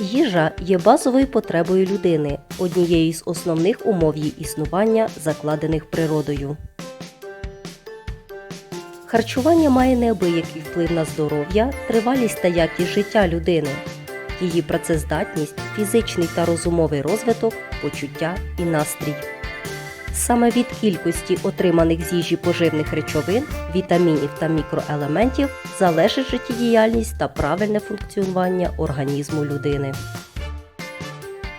Їжа є базовою потребою людини, однією з основних умов її існування, закладених природою. Харчування має неабиякий вплив на здоров'я, тривалість та якість життя людини, її працездатність, фізичний та розумовий розвиток, почуття і настрій. Саме від кількості отриманих з їжі поживних речовин, вітамінів та мікроелементів залежить життєдіяльність та правильне функціонування організму людини.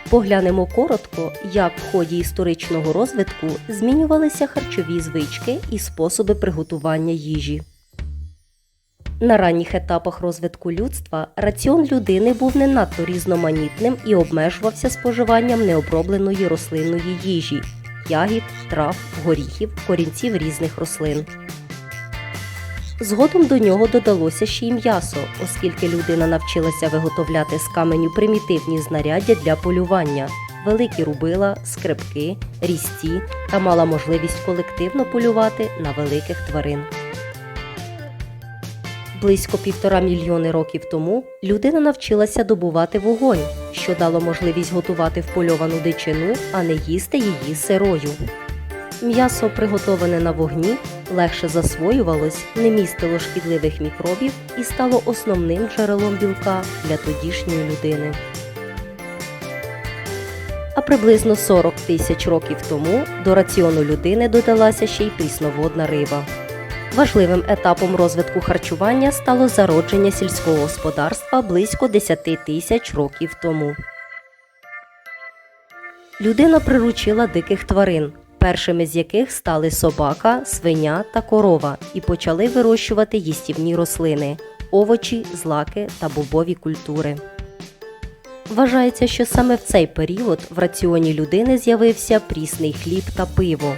Поглянемо коротко, як в ході історичного розвитку змінювалися харчові звички і способи приготування їжі. На ранніх етапах розвитку людства раціон людини був не надто різноманітним і обмежувався споживанням необробленої рослинної їжі, ягід, трав, горіхів, корінців різних рослин. Згодом до нього додалося ще й м'ясо, оскільки людина навчилася виготовляти з каменю примітивні знаряддя для полювання, великі рубила, скрипки, різці та мала можливість колективно полювати на великих тварин. Близько півтора мільйони років тому людина навчилася добувати вогонь, що дало можливість готувати впольовану дичину, а не їсти її сирою. М'ясо, приготоване на вогні, легше засвоювалось, не містило шкідливих мікробів і стало основним джерелом білка для тодішньої людини. А приблизно 40 тисяч років тому до раціону людини додалася ще й прісноводна риба. Важливим етапом розвитку харчування стало зародження сільського господарства близько 10 тисяч років тому. Людина приручила диких тварин, першими з яких стали собака, свиня та корова, і почали вирощувати їстівні рослини, овочі, злаки та бобові культури. Вважається, що саме в цей період в раціоні людини з'явився прісний хліб та пиво.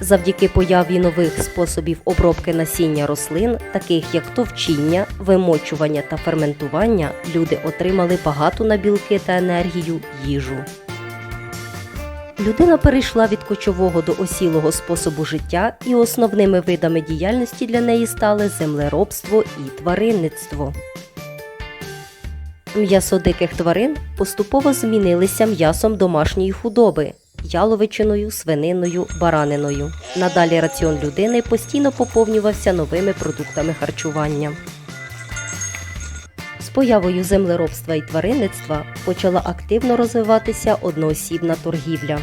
Завдяки появі нових способів обробки насіння рослин, таких як товчіння, вимочування та ферментування, люди отримали багату на білки та енергію їжу. Людина перейшла від кочового до осілого способу життя, і основними видами діяльності для неї стали землеробство і тваринництво. М'ясо диких тварин поступово змінилися м'ясом домашньої худоби яловичиною, свининою, бараниною. Надалі раціон людини постійно поповнювався новими продуктами харчування. З появою землеробства і тваринництва почала активно розвиватися одноосібна торгівля.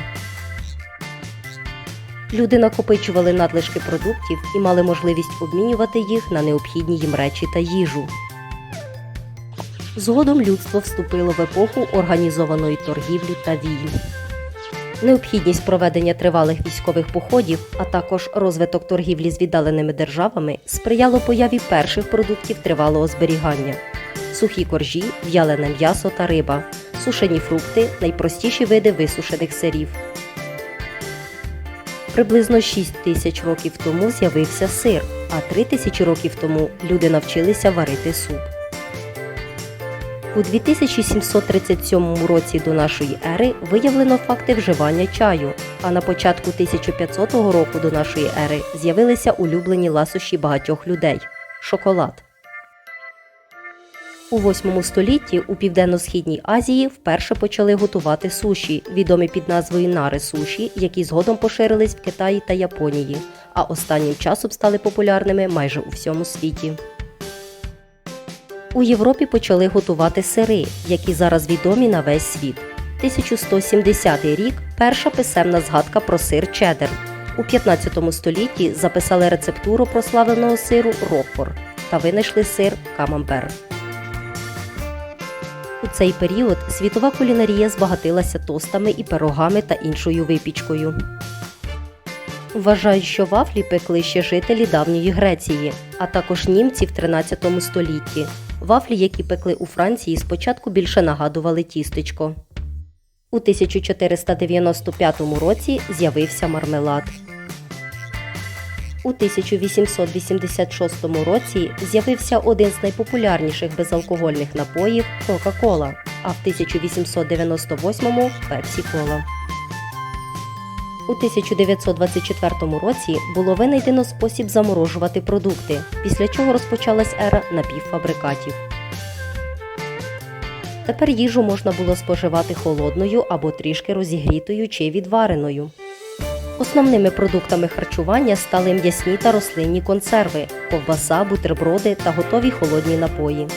Люди накопичували надлишки продуктів і мали можливість обмінювати їх на необхідні їм речі та їжу. Згодом людство вступило в епоху організованої торгівлі та війн. Необхідність проведення тривалих військових походів, а також розвиток торгівлі з віддаленими державами сприяло появі перших продуктів тривалого зберігання: сухі коржі, в'ялене м'ясо та риба, сушені фрукти найпростіші види висушених сирів. Приблизно 6 тисяч років тому з'явився сир, а 3 тисячі років тому люди навчилися варити суп. У 2737 році до нашої ери виявлено факти вживання чаю, а на початку 1500 року до нашої ери з'явилися улюблені ласощі багатьох людей шоколад. У 8 столітті у Південно-Східній Азії вперше почали готувати суші, відомі під назвою нари суші, які згодом поширились в Китаї та Японії, а останнім часом стали популярними майже у всьому світі. У Європі почали готувати сири, які зараз відомі на весь світ. 1170 рік перша писемна згадка про сир чеддер. У 15 столітті записали рецептуру прославленого сиру Рокфор та винайшли сир камамбер. У цей період світова кулінарія збагатилася тостами і пирогами та іншою випічкою. Вважають, що вафлі пекли ще жителі давньої Греції, а також німці в 13 столітті. Вафлі, які пекли у Франції, спочатку більше нагадували тістечко. У 1495 році з'явився мармелад. У 1886 році з'явився один з найпопулярніших безалкогольних напоїв Кока-Кола, а в 1898 Пепсі-Кола. У 1924 році було винайдено спосіб заморожувати продукти, після чого розпочалась ера напівфабрикатів. Тепер їжу можна було споживати холодною або трішки розігрітою чи відвареною. Основними продуктами харчування стали м'ясні та рослинні консерви, ковбаса, бутерброди та готові холодні напої.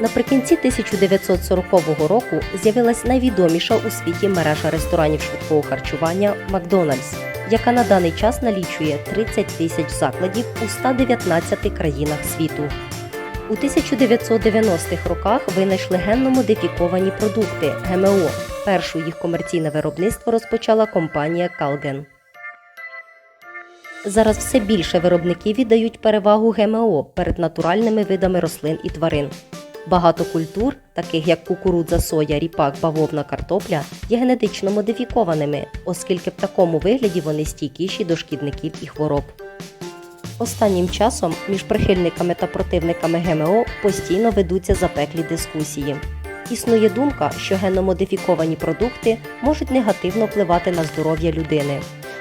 Наприкінці 1940 року з'явилась найвідоміша у світі мережа ресторанів швидкого харчування Макдональдс, яка на даний час налічує 30 тисяч закладів у 119 країнах світу. У 1990-х роках винайшли генно модифіковані продукти ГМО. Першу їх комерційне виробництво розпочала компанія Калген. Зараз все більше виробників віддають перевагу ГМО перед натуральними видами рослин і тварин. Багато культур, таких як кукурудза, соя, ріпак, бавовна, картопля, є генетично модифікованими, оскільки в такому вигляді вони стійкіші до шкідників і хвороб. Останнім часом між прихильниками та противниками ГМО постійно ведуться запеклі дискусії. Існує думка, що генномодифіковані продукти можуть негативно впливати на здоров'я людини.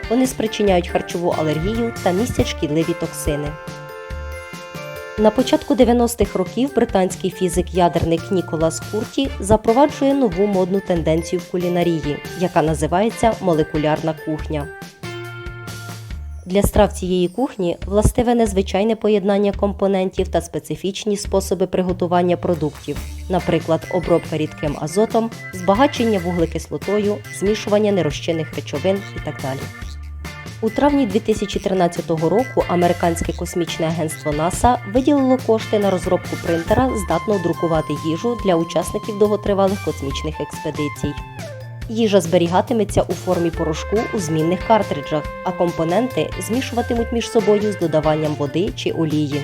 Вони спричиняють харчову алергію та містять шкідливі токсини. На початку 90-х років британський фізик-ядерник Ніколас Курті запроваджує нову модну тенденцію в кулінарії, яка називається молекулярна кухня. Для страв цієї кухні властиве незвичайне поєднання компонентів та специфічні способи приготування продуктів, наприклад, обробка рідким азотом, збагачення вуглекислотою, змішування нерозчинних речовин і так далі. У травні 2013 року американське космічне агентство НАСА виділило кошти на розробку принтера, здатного друкувати їжу для учасників довготривалих космічних експедицій. Їжа зберігатиметься у формі порошку у змінних картриджах, а компоненти змішуватимуть між собою з додаванням води чи олії.